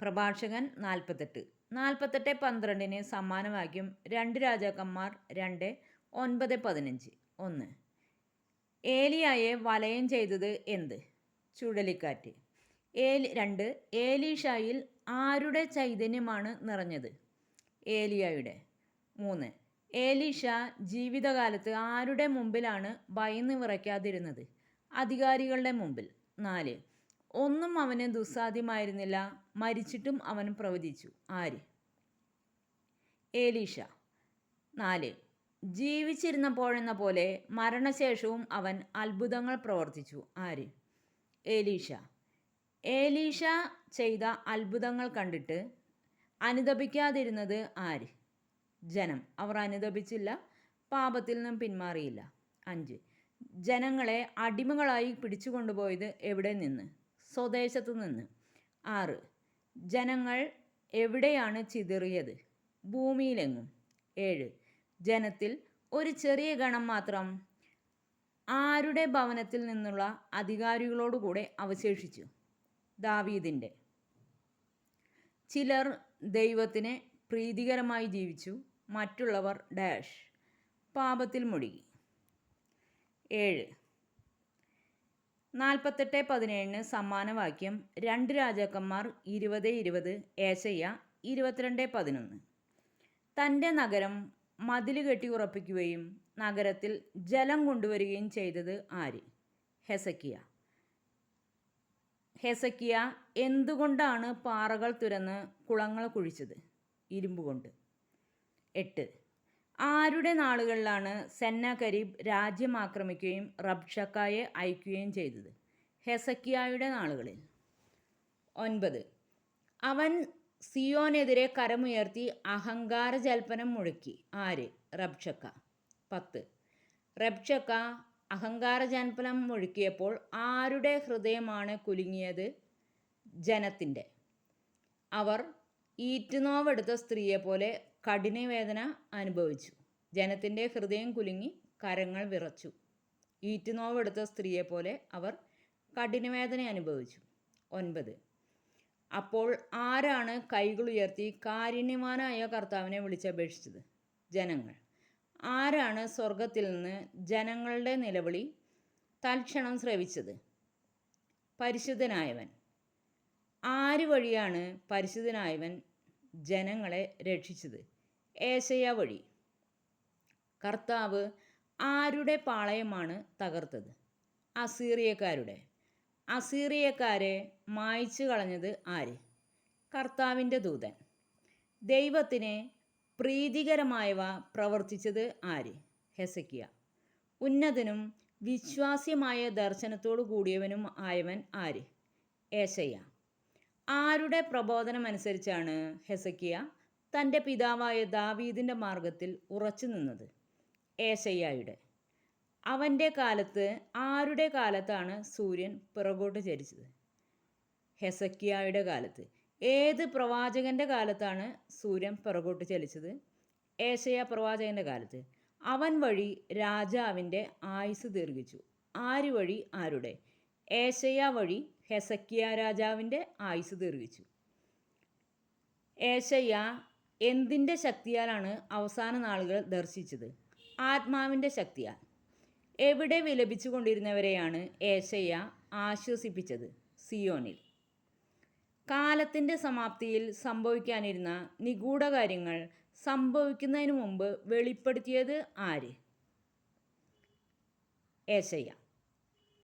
പ്രഭാഷകൻ നാൽപ്പത്തെട്ട്. നാൽപ്പത്തെട്ട് പന്ത്രണ്ടിന് സമ്മാനവാക്യം രണ്ട് രാജാക്കന്മാർ രണ്ട് ഒൻപത് പതിനഞ്ച്. ഒന്ന്. ഏലിയായെ വലയം ചെയ്തത് എന്ത്? ചുഴലിക്കാറ്റ്. ഏലി രണ്ട്. ഏലീഷായിൽ ആരുടെ ചൈതന്യമാണ് നിറഞ്ഞത്? ഏലിയായുടെ. മൂന്ന്. ഏലീഷ ജീവിതകാലത്ത് ആരുടെ മുമ്പിലാണ് ഭയന്ന് വിറയ്ക്കാതിരുന്നത്? അധികാരികളുടെ മുമ്പിൽ. നാല്. ഒന്നും അവന് ദുസ്സാധ്യമായിരുന്നില്ല. മരിച്ചിട്ടും അവൻ പ്രവചിച്ചു. ആര്? ഏലീഷ നാല്. ജീവിച്ചിരുന്നപ്പോഴെന്ന പോലെ മരണശേഷവും അവൻ അത്ഭുതങ്ങൾ പ്രവർത്തിച്ചു. ആര്? ഏലീഷ ഏലീഷ ചെയ്ത അത്ഭുതങ്ങൾ കണ്ടിട്ട് അനുദപിക്കാതിരുന്നത് ആര്? ജനം. അവർ അനുദപിച്ചില്ല പാപത്തിൽ നിന്നും പിന്മാറിയില്ല. അഞ്ച്. ജനങ്ങളെ അടിമകളായി പിടിച്ചുകൊണ്ടുപോയത് എവിടെ നിന്ന്? സ്വദേശത്തു നിന്ന് ആറ്. ജനങ്ങൾ എവിടെയാണ് ചിതറിയത്? ഭൂമിയിലെങ്ങും. ഏഴ്. ജനത്തിൽ ഒരു ചെറിയ ഗണം മാത്രം. ആരുടെ ഭവനത്തിൽ നിന്നുള്ള അധികാരികളോടുകൂടെ അവശേഷിച്ചു? ദാവീദിന്റെ. ചിലർ ദൈവത്തിന് പ്രീതികരമായി ജീവിച്ചു മറ്റുള്ളവർ ഡാഷ്. പാപത്തിൽ മുഴുകി. ഏഴ്. നാൽപ്പത്തെട്ട് പതിനേഴിന് സമ്മാനവാക്യം രണ്ട് രാജാക്കന്മാർ ഇരുപത് ഇരുപത് ഏശയ്യ ഇരുപത്തിരണ്ട് പതിനൊന്ന്. തന്റെ നഗരം മതിൽ കെട്ടി ഉറപ്പിക്കുകയും നഗരത്തിൽ ജലം കൊണ്ടുവരികയും ചെയ്തത് ആര്? ഹെസക്കിയ. ഹെസക്കിയ എന്തുകൊണ്ടാണ് പാറകൾ തുരന്ന് കുളങ്ങൾ കുഴിച്ചത്? ഇരുമ്പ് കൊണ്ട് എട്ട്. ആരുടെ നാളുകളിലാണ് സെന്ന കരീബ് രാജ്യം ആക്രമിക്കുകയും റബ്ഷക്കായെ അയക്കുകയും ചെയ്തത്? ഹെസക്കിയായുടെ നാളുകളിൽ. ഒൻപത്. അവൻ സിയോനെതിരെ കരമുയർത്തി അഹങ്കാര ജൽപ്പനം മുഴക്കി. ആര്? റബ്ഷക്ക. പത്ത്. റബ്ഷക്ക അഹങ്കാര ജൽപ്പനം മുഴക്കിയപ്പോൾ ആരുടെ ഹൃദയമാണ് കുലുങ്ങിയത്? ജനത്തിന്റെ. അവർ ഈറ്റുനോവെടുത്ത സ്ത്രീയെപ്പോലെ കഠിനവേദന അനുഭവിച്ചു. ജനത്തിന്റെ ഹൃദയം കുലുങ്ങി കരങ്ങൾ വിറച്ചു. ഈറ്റുനോവെടുത്ത സ്ത്രീയെപ്പോലെ അവർ കഠിനവേദന അനുഭവിച്ചു. ഒൻപത്. അപ്പോൾ ആരാണ് കൈകൾ ഉയർത്തി കാരുണ്യവാനായ കർത്താവിനെ വിളിച്ചപേക്ഷിച്ചത്? ജനങ്ങൾ. ആരാണ് സ്വർഗത്തിൽ നിന്ന് ജനങ്ങളുടെ നിലവിളി തൽക്ഷണം ശ്രവിച്ചത്? പരിശുദ്ധനായവൻ. ആര് വഴിയാണ് പരിശുദ്ധനായവൻ ജനങ്ങളെ രക്ഷിച്ചത്. ഏശയ വഴി. കർത്താവ് ആരുടെ പാളയമാണ് തകർത്തത്? അസീറിയക്കാരുടെ. അസീറിയക്കാരെ മായ്ച്ചു കളഞ്ഞത് ആര്? കർത്താവിന്റെ ദൂതൻ. ദൈവത്തിന് പ്രീതികരമായവ പ്രവർത്തിച്ചത് ആര്? ഹെസക്കിയ. ഉന്നതനും വിശ്വാസ്യമായ ദർശനത്തോടു കൂടിയവനും ആയവൻ ആര്? ഏശയ്യ. ആരുടെ പ്രബോധനം അനുസരിച്ചാണ് ഹെസക്കിയ തന്റെ പിതാവായ ദാവീദിന്റെ മാർഗത്തിൽ ഉറച്ചു നിന്നത്? ഏശയ്യായുടെ. അവന്റെ കാലത്ത് ആരുടെ കാലത്താണ് സൂര്യൻ പിറകോട്ട് ചരിച്ചത്? ഹെസക്കിയായുടെ കാലത്ത്. ഏത് പ്രവാചകന്റെ കാലത്താണ് സൂര്യൻ പിറകോട്ട് ചലിച്ചത്? ഏശയ പ്രവാചകന്റെ കാലത്ത്. അവൻ വഴി രാജാവിന്റെ ആയുസ് ദീർഘിച്ചു. ആര് വഴി? ആരുടെ? ഏശയ വഴി ഹെസക്കിയ രാജാവിന്റെ ആയുസ് ദീർഘിച്ചു. ഏശയ്യ എന്തിന്റെ ശക്തിയാലാണ് അവസാന നാളുകൾ ദർശിച്ചത്? ആത്മാവിന്റെ ശക്തിയാൽ. എവിടെ വിലപിച്ചു കൊണ്ടിരുന്നവരെയാണ് ഏശയ്യ ആശ്വസിപ്പിച്ചത്? സിയോനിൽ. കാലത്തിന്റെ സമാപ്തിയിൽ സംഭവിക്കാനിരുന്ന നിഗൂഢ കാര്യങ്ങൾ സംഭവിക്കുന്നതിന് മുമ്പ് വെളിപ്പെടുത്തിയത് ആര്? ഏശയ്യ.